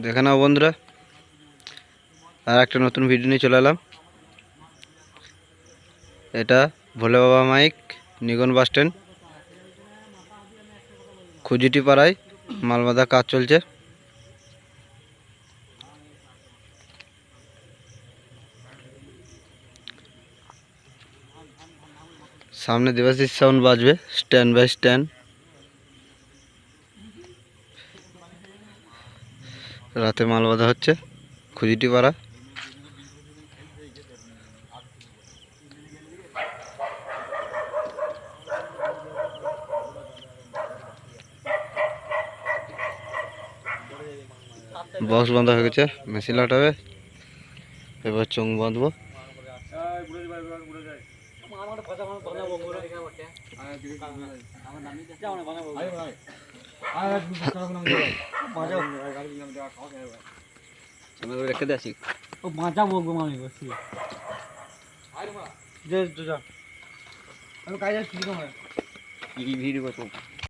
দেখে নাও বন্ধুরা। আর একটা নতুন ভিডিও নিয়ে চলে এলাম। এটা ভোলে বাবা মাইক, নিগন বাস স্ট্যান্ড খুজিটি পাড়ায় মালবাদা কাজ চলছে। সামনে দেবাশিস সাউন্ড বাজবে স্ট্যান্ড বাই স্ট্যান্ড রাতে মাল বাঁধা হচ্ছে খুজিটি পাড়া বক্স বাঁধা হয়ে গেছে, মেশিন লাটাবে এবার চোং বাঁধবো। রেখে দিয়ে আসি ও বাঁচা বলব আমি বসছি যে যা আমি কাজে আসছি ভিড় করব